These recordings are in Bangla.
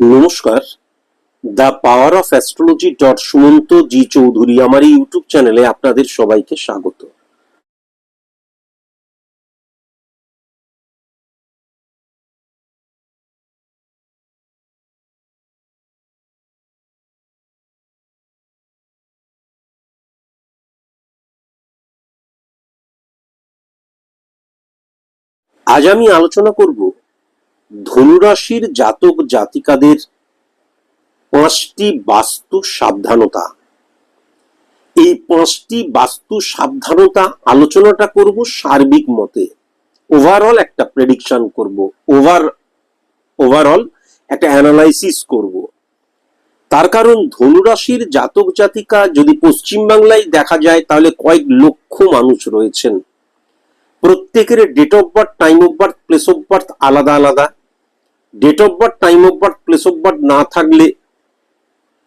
নমস্কার। The power of astrology dot Sumanta ji Chowdhury আমার এই ইউটিউব চ্যানেলে আপনাদের সবাইকে স্বাগত। আজ আমি আলোচনা করব ধনুরাশির জাতক জাতিকাদের পাঁচটি বাস্তু সাবধানতা। এই পাঁচটি বাস্তু সাবধানতা আলোচনাটা করব সার্বিক মতে। ওভারঅল একটা প্রেডিকশন করব। ওভার ওভারঅল একটা অ্যানালাইসিস করব। তার কারণ ধনুরাশির জাতক জাতিকা যদি পশ্চিমবাংলায় দেখা যায়, তাহলে কয়েক লক্ষ মানুষ রয়েছেন। প্রত্যেকের date of birth time of birth place of birth আলাদা আলাদা। Date of birth time of birth place of birth না থাকলে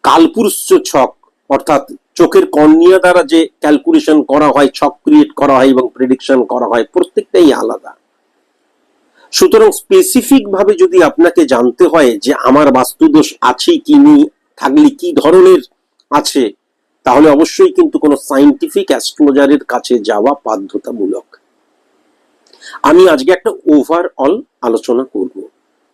কালপুরুষ ছক, অর্থাৎ চোখের কর্নিয়া দ্বারা যে ক্যালকুলেশন করা হয়, ছক ক্রিয়েট করা হয় এবং প্রেডিকশন করা হয়, প্রত্যেকটাই আলাদা। সুতরাং স্পেসিফিক ভাবে যদি আপনাকে জানতে হয় যে আমার বাস্তুদোষ আছে কি নেই, থাকলে কি ধরনের আছে, তাহলে অবশ্যই কিন্তু কোনো সাইন্টিফিক অ্যাস্ট্রোলজারের কাছে যাওয়া বাধ্যতামূলক। আমি আজকে একটা ওভারঅল আলোচনা করব।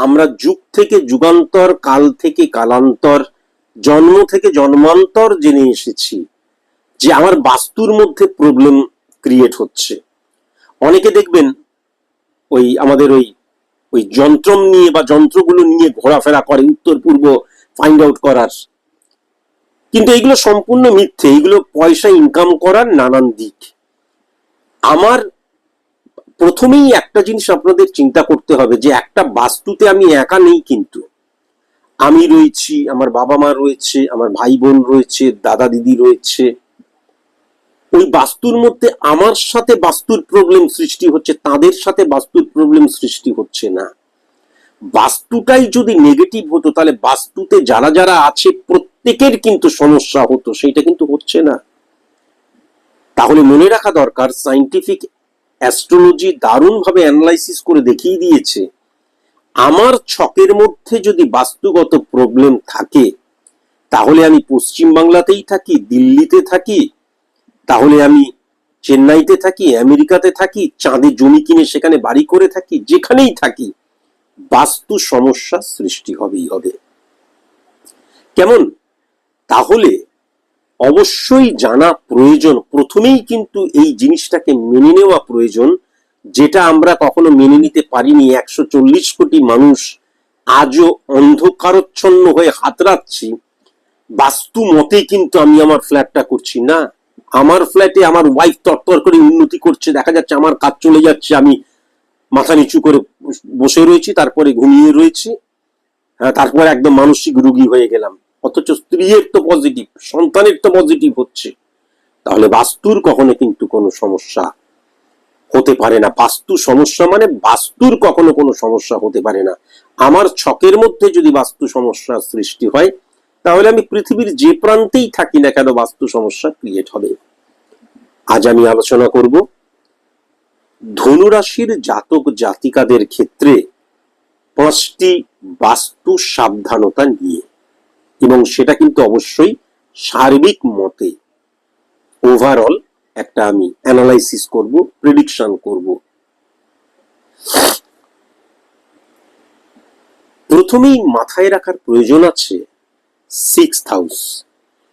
আমরা যুগ থেকে যুগান্তর, কাল থেকে কালান্তর, জন্ম থেকে জন্মান্তর জেনে এসেছি যে আমার বাস্তুর মধ্যে প্রবলেম ক্রিয়েট হচ্ছে। অনেকে দেখবেন ওই আমাদের ওই ওই যন্ত্রম নিয়ে বা যন্ত্রগুলো নিয়ে ঘোরাফেরা করে উত্তর, পূর্ব ফাইন্ড আউট করার। কিন্তু এগুলো সম্পূর্ণ মিথ্যে, এগুলো পয়সা ইনকাম করার নানান দিক। আমার প্রথমেই একটা জিনিস আপনাদের চিন্তা করতে হবে যে একটা বাস্তুতে আমি একা নেই কিন্তু। আমি রয়েছি, আমার বাবা মা রয়েছে, আমার ভাই বোন রয়েছে, দাদা দিদি রয়েছে। ওই বাস্তুর মধ্যে আমার সাথে বাস্তুর প্রবলেম সৃষ্টি হচ্ছে, তাদের সাথে বাস্তুর প্রবলেম সৃষ্টি হচ্ছে না। বাস্তুটাই যদি নেগেটিভ হতো, তাহলে বাস্তুতে যারা যারা আছে, প্রত্যেকের কিন্তু সমস্যা হতো, সেইটা কিন্তু হচ্ছে না। তাহলে মনে রাখা দরকার সাইন্টিফিক অ্যাস্ট্রোলজি দারুণভাবে অ্যানালাইসিস করে দেখিয়ে দিয়েছে, আমার ছকের মধ্যে যদি বাস্তুগত প্রবলেম থাকে, তাহলে আমি পশ্চিম বাংলাতেই থাকি, দিল্লিতে থাকি, তাহলে আমি চেন্নাইতে থাকি, আমেরিকাতে থাকি, চাঁদে জমি কিনে সেখানে বাড়ি করে থাকি, যেখানেই থাকি, বাস্তু সমস্যা সৃষ্টি হবেই হবে। কেমন? তাহলে অবশ্যই জানা প্রয়োজন। প্রথমেই কিন্তু এই জিনিসটাকে মেনে নেওয়া প্রয়োজন যেটা আমরা কখনো মেনে নিতে পারিনি। একশো চল্লিশ কোটি মানুষ আজও অন্ধকারচ্ছন্ন হয়ে হাতড়াচ্ছি। বাস্তু মতে কিন্তু আমি আমার ফ্ল্যাটটা করছি না। আমার ফ্ল্যাটে আমার ওয়াইফ তরতর করে উন্নতি করছে দেখা যাচ্ছে আমার কাজ চলে যাচ্ছে আমি মাথা নিচু করে বসে রয়েছি তারপরে ঘুমিয়ে রয়েছি হ্যাঁ, তারপরে একদম মানসিক রুগী হয়ে গেলাম। অথচ স্ত্রীর তো পজিটিভ সন্তানের তো পজিটিভ হচ্ছে। তাহলে বাস্তুর কখনো কিন্তু কোনো সমস্যা হতে পারে না। বাস্তু সমস্যা মানে বাস্তুর কখনো কোনো সমস্যা হতে পারে না। আমার ছকের মধ্যে যদি বাস্তু সমস্যা সৃষ্টি হয়, তাহলে আমি পৃথিবীর যে প্রান্তেই থাকি না কেন বাস্তু সমস্যা ক্রিয়েট হবে। আজ আমি আলোচনা করব ধনুরাশির জাতক জাতিকাদের ক্ষেত্রে পাঁচটি বাস্তু সাবধানতা নিয়ে। এবং সেটা কিন্তু অবশ্যই সার্বিক মতে ওভারঅল একটা আমি অ্যানালাইসিস করব প্রেডিকশন করব। প্রথমেই মাথায় রাখার প্রয়োজন আছে সিক্স হাউস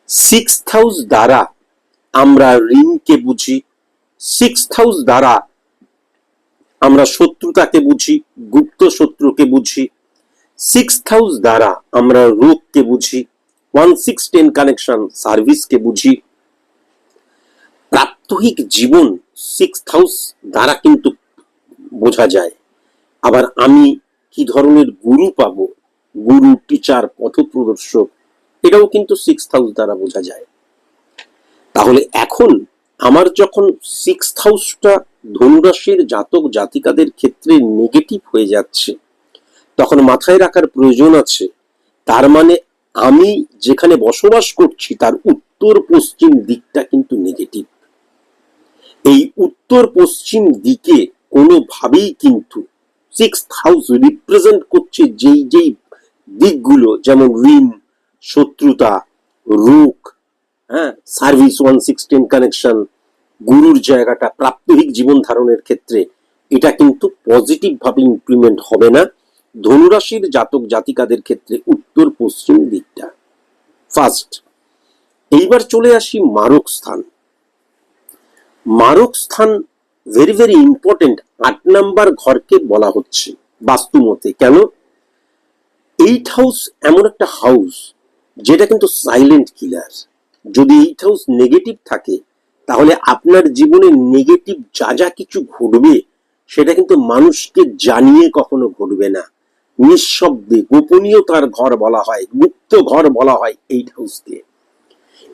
সিক্স হাউস দ্বারা আমরা ঋণকে বুঝি সিক্স হাউস দ্বারা আমরা শত্রুতাকে বুঝি, গুপ্ত শত্রুকে বুঝি সিক্স হাউস দ্বারা আমরা রোগকে বুঝি ওয়ান সিক্স টেন কানেকশন সার্ভিসকে বুঝি। প্রাত্যহিক জীবন সিক্স হাউস দ্বারা কিন্তু বোঝা যায়। আবার আমি কি ধরনের গুরু পাবো? গুরু টিচার পথপ্রদর্শক, এটাও কিন্তু সিক্স হাউস দ্বারা বোঝা যায়। তাহলে এখন আমার যখন সিক্স হাউসটা ধনুরাশির জাতক জাতিকাদের ক্ষেত্রে নেগেটিভ হয়ে যাচ্ছে তখন মাথায় রাখার প্রয়োজন আছে। তার মানে আমি যেখানে বসবাস করছি, তার উত্তর পশ্চিম দিকটা কিন্তু নেগেটিভ এই উত্তর পশ্চিম দিকে কোনোভাবেই কিন্তু সিক্স হাউস রিপ্রেজেন্ট করছে যেই যেই দিকগুলো, যেমন ঋণ, শত্রুতা, রোগ হ্যাঁ সার্ভিস ওয়ান সিক্সটিন কানেকশন গুরুর জায়গাটা, প্রাত্যহিক জীবন ধারণের ক্ষেত্রে এটা কিন্তু পজিটিভ ভাবে ইমপ্লিমেন্ট হবে না। ধনুরাশির জাতক জাতিকাদের ক্ষেত্রে উত্তর পশ্চিম দিকটা। ফার্স্ট এইবার চলে আসি মারক স্থান। মারক স্থান ভেরি ভেরি ইম্পর্টেন্ট আট নাম্বার ঘরকে বলা হচ্ছে বাস্তু মতে। কেন? এইট হাউস এমন একটা হাউস যেটা কিন্তু সাইলেন্ট কিলার যদি এইট হাউস নেগেটিভ থাকে, তাহলে আপনার জীবনে নেগেটিভ যা যা কিছু ঘটবে, সেটা কিন্তু মানুষকে জানিয়ে কখনো ঘটবে না। নিঃশব্দে গোপনীয়তার ঘর বলা হয়, গুপ্ত ঘর বলা হয় এইট হাউসকে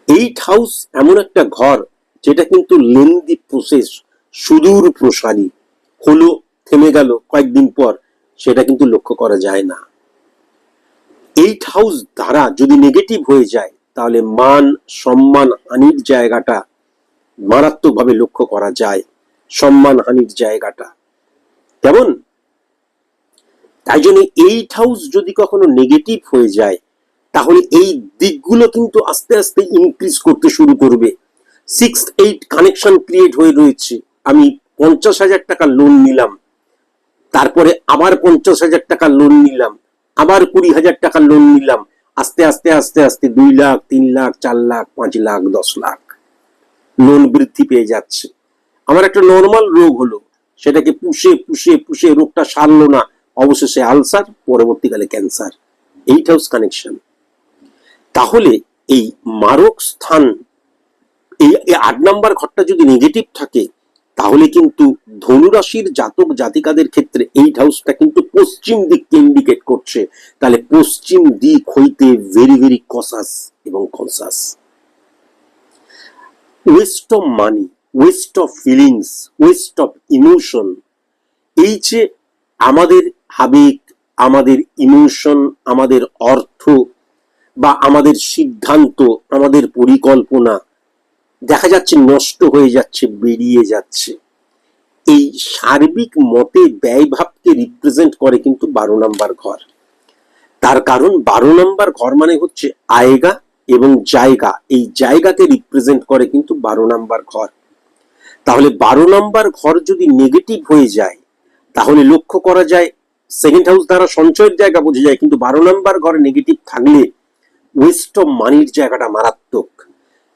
এইট হাউস এমন একটা ঘর যেটা কিন্তু লেন্দি প্রসেস সুদূর প্রসারী, হলো, থেমে গেল কয়েকদিন পর, সেটা কিন্তু লক্ষ্য করা যায় না। এইট হাউস দ্বারা যদি নেগেটিভ হয়ে যায়, তাহলে মান, সম্মান, হানির জায়গাটা মারাত্মকভাবে লক্ষ্য করা যায়। সম্মান, হানির জায়গাটা। কেমন? তাই জন্য এইট হাউস যদি কখনো নেগেটিভ হয়ে যায়, তাহলে এই দিকগুলো কিন্তু আস্তে আস্তে ইনক্রিজ করতে শুরু করবে। সিক্স এইট কানেকশন ক্রিয়েট হয়ে রয়েছে। আমি পঞ্চাশ হাজার টাকা লোন নিলাম। তারপরে আবার পঞ্চাশ হাজার টাকা লোন নিলাম। আবার কুড়ি হাজার টাকা লোন নিলাম। আস্তে আস্তে আস্তে আস্তে দুই লাখ, তিন লাখ, চার লাখ, পাঁচ লাখ, দশ লাখ লোন বৃদ্ধি পেয়ে যাচ্ছে। আমার একটা নর্মাল রোগ হলো। সেটাকে পুষে পুষে পুষে রোগটা সারলো না। অবশেষে আলসার, পরবর্তীকালে ক্যান্সার। এইট হাউস কানেকশন তাহলে এই মারক স্থান, এই আট নাম্বার ঘরটা যদি নেগেটিভ থাকে, তাহলে কিন্তু ধনুরাশির জাতক জাতিকাদের ক্ষেত্রে এইট হাউসটা কিন্তু পশ্চিম দিককে ইন্ডিকেট করছে। তাহলে পশ্চিম দিক হইতে ভেরি ভেরি কসাস এবং conscious waste of money waste of feelings waste of emotion এই যে আমাদের আবেগ আমাদের ইমোশন আমাদের অর্থ বা আমাদের সিদ্ধান্ত, আমাদের পরিকল্পনা দেখা যাচ্ছে নষ্ট হয়ে যাচ্ছে, বেরিয়ে যাচ্ছে। এই সার্বিক মতে ব্যয়ভাবকে রিপ্রেজেন্ট করে কিন্তু বারো নাম্বার ঘর। তার কারণ বারো নাম্বার ঘর মানে হচ্ছে আয়গা এবং জায়গা। এই জায়গাকে রিপ্রেজেন্ট করে কিন্তু বারো নাম্বার ঘর। তাহলে বারো নাম্বার ঘর যদি নেগেটিভ হয়ে যায়, তাহলে লক্ষ্য করা যায় সেকেন্ড হাউস দ্বারা সঞ্চয়ের জায়গা বোঝা যায়, কিন্তু বারো নাম্বার ঘরে নেগেটিভ থাকলে ওয়েস্ট অফ মানির জায়গাটা মারাত্মক।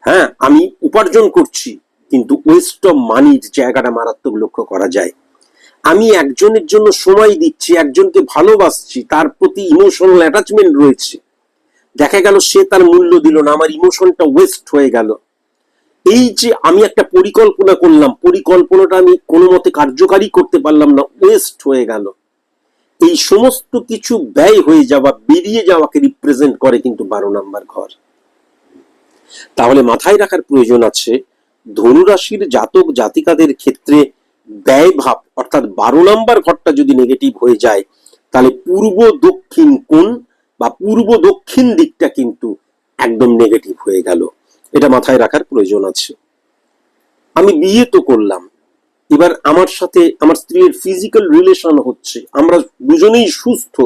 হ্যাঁ আমি উপার্জন করছি, কিন্তু ওয়েস্ট অফ মানির জায়গাটা মারাত্মক লক্ষ্য করা যায়। আমি একজনের জন্য সময় দিচ্ছি, একজনকে ভালোবাসছি, তার প্রতি ইমোশনাল অ্যাটাচমেন্ট রয়েছে। দেখা গেল সে তার মূল্য দিল না, আমার ইমোশনটা ওয়েস্ট হয়ে গেল। এই যে আমি একটা পরিকল্পনা করলাম, পরিকল্পনাটা আমি কোনো মতে কার্যকারী করতে পারলাম না ওয়েস্ট হয়ে গেল। এই সমস্ত কিছু ব্যয় হয়ে যাওয়া, বেরিয়ে যাওয়াকে রিপ্রেজেন্ট করে কিন্তু বারো নাম্বার ঘর। তাহলে মাথায় রাখার প্রয়োজন আছে, ধনুরাশির জাতক জাতিকাদের ক্ষেত্রে ব্যয় ভাব, অর্থাৎ বারো নাম্বার ঘরটা যদি নেগেটিভ হয়ে যায়, তাহলে পূর্ব দক্ষিণ কোণ বা পূর্ব দক্ষিণ দিকটা কিন্তু একদম নেগেটিভ হয়ে গেল। এটা মাথায় রাখার প্রয়োজন আছে। আমি বিয়ে তো করলাম এবার আমার সাথে আমার স্ত্রীর ফিজিক্যাল রিলেশন হচ্ছে। আমরা দুজনেই সুস্থ,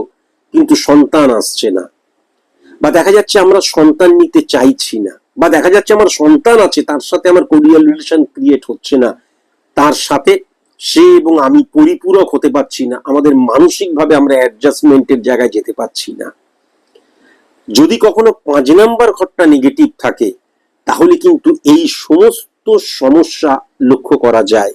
কিন্তু সন্তান আসছে না। বা দেখা যাচ্ছে আমরা সন্তান নিতে চাইছি না। বা দেখা যাচ্ছে আমার সন্তান আছে, তার সাথে আমার কোরিয়াল রিলেশন ক্রিয়েট হচ্ছে না। তার সাথে সে এবং আমি পরিপূরক হতে পারছি না। আমাদের মানসিকভাবে আমরা অ্যাডজাস্টমেন্টের জায়গায় যেতে পারছি না। যদি কখনো পাঁচ নাম্বার ঘরটা নেগেটিভ থাকে, তাহলে কিন্তু এই সমস্ত সমস্যা লক্ষ্য করা যায়।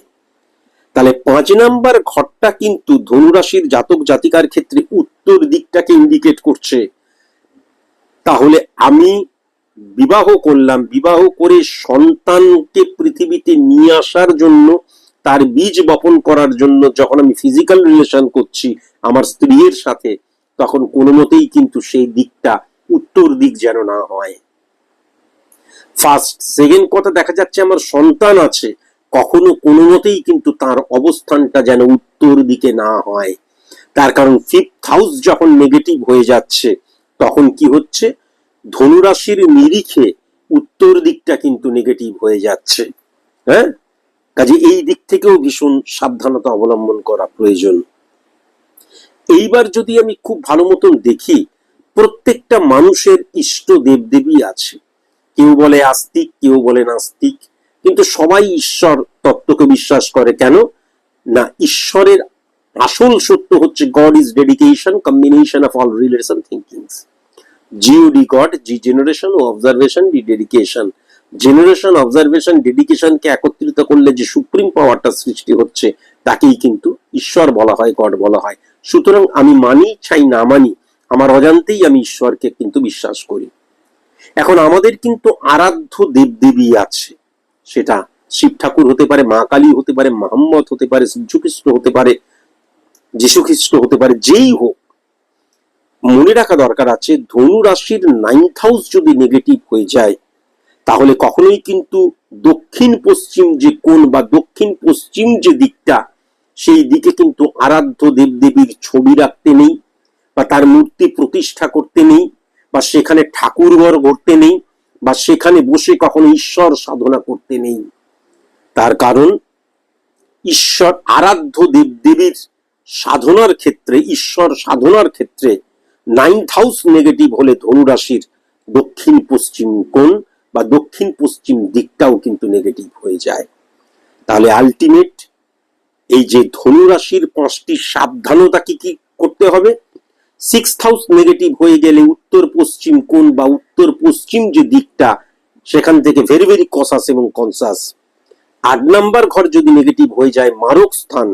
তাহলে পাঁচ নাম্বার ঘরটা কিন্তু ধনুরাশির জাতক জাতিকার ক্ষেত্রে উত্তর দিকটাকে ইন্ডিকেট করছে। তাহলে আমি বিবাহ করলাম, বিবাহ করে সন্তানকে পৃথিবীতে নিয়ে আসার জন্য, তার বীজ বপন করার জন্য যখন আমি ফিজিক্যাল রিলেশন করছি আমার স্ত্রীর সাথে, তখন কোনো মতেই কিন্তু সেই দিকটা উত্তর দিক যেন না হয়। ফার্স্ট সেকেন্ড কথা দেখা যাচ্ছে আমার সন্তান আছে কখনো কোনো মতেই কিন্তু তার অবস্থানটা যেন উত্তর দিকে না হয়। তার কারণ ফিফথ হাউস যখন নেগেটিভ হয়ে যাচ্ছে, তখন কি হচ্ছে? ধনুরাশির নিরিখে উত্তর দিকটা কিন্তু নেগেটিভ হয়ে যাচ্ছে। হ্যাঁ? কাজে এই দিক থেকেও ভীষণ সাবধানতা অবলম্বন করা প্রয়োজন। এইবার যদি আমি খুব ভালো মতন দেখি, প্রত্যেকটা মানুষের ইষ্ট দেবদেবী আছে। কেউ বলে আস্তিক, কেউ বলে নাস্তিক। কিন্তু সবাই ঈশ্বর তত্ত্বকে বিশ্বাস করে কেন? না, ঈশ্বরের আসল সত্য হচ্ছে God is dedication combination of all relation thinkings G O D God G generation O observation D dedication generation observation ডেডিকেশনকে একত্রিত করলে যে সুপ্রিম পাওয়ারটা সৃষ্টি হচ্ছে, তাকেই কিন্তু ঈশ্বর বলা হয় গড বলা হয়। সুতরাং আমি মানি, চাই না মানি, আমার অজান্তেই আমি ঈশ্বরকে কিন্তু বিশ্বাস করি। এখন আমাদের কিন্তু আরাধ্য দেবদেবী আছে। সেটা শিব ঠাকুর হতে পারে, মা কালী হতে পারে, মোহাম্মদ হতে পারে যীশুখ্রিস্ট হতে পারে যীশু খ্রিস্ট হতে পারে, যেই হোক। মনে রাখা দরকার আছে, ধনু রাশির নাইন্থ হাউস যদি নেগেটিভ হয়ে যায়, তাহলে কখনোই কিন্তু দক্ষিণ পশ্চিম যে কোণ বা দক্ষিণ পশ্চিম যে দিকটা, সেই দিকে কিন্তু আরাধ্য দেবদেবীর ছবি রাখতে নেই, বা তার মূর্তি প্রতিষ্ঠা করতে নেই, বা সেখানে ঠাকুরঘর গড়তে নেই বা সেখানে বসে কখনো ঈশ্বর সাধনা করতে নেই। তার কারণ, ঈশ্বর আরাধ্য দেবদেবীর সাধনার ক্ষেত্রে, ঈশ্বর সাধনার ক্ষেত্রে নাইন্থ হাউস নেগেটিভ হলে ধনুরাশির দক্ষিণ পশ্চিম কোণ বা দক্ষিণ পশ্চিম দিকটাও কিন্তু নেগেটিভ হয়ে যায়। তাহলে আলটিমেট এই যে ধনুরাশির পাঁচটি সাবধানতা কি কি করতে হবে? সিক্স হাউস নেগেটিভ হয়ে গেলে উত্তর পশ্চিম কোণ বা উত্তর পশ্চিম যে দিকটা, সেখান থেকে ভেরি ভেরি কসাস এবং কনসাস আট নাম্বার ঘর যদি নেগেটিভ হয়ে যায় মারক স্থান,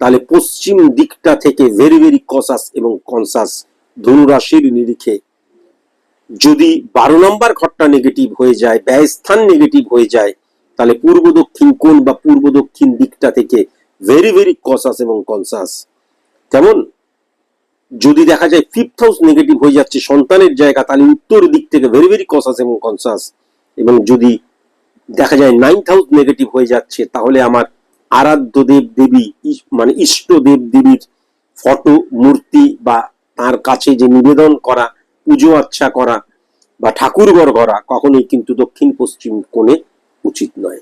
তাহলে পশ্চিম দিকটা থেকে ভেরি ভেরি কসাস এবং কনসাস ধনুরাশির নিরিখে। যদি বারো নম্বর ঘরটা নেগেটিভ হয়ে যায় ব্যয়স্থান নেগেটিভ হয়ে যায়, তাহলে পূর্ব দক্ষিণ কোণ বা পূর্ব দক্ষিণ দিকটা থেকে ভেরি ভেরি কসাস এবং কনসাস কেমন? যদি দেখা যায় ফিফথ হাউস নেগেটিভ হয়ে যাচ্ছে, সন্তানের জায়গা তাহলে উত্তর দিক থেকে ভেরি ভেরি কসাস এবং কনসাস এবং যদি দেখা যায় নাইন্থ হাউস নেগেটিভ হয়ে যাচ্ছে, তাহলে আমার আরাধ্য দেব দেবী মানে ইষ্ট দেব দেবীর ফটো মূর্তি বা তার কাছে যে নিবেদন করা, পুজো আচ্ছা করা বা ঠাকুরঘর করা কখনোই কিন্তু দক্ষিণ পশ্চিম কোণে উচিত নয়।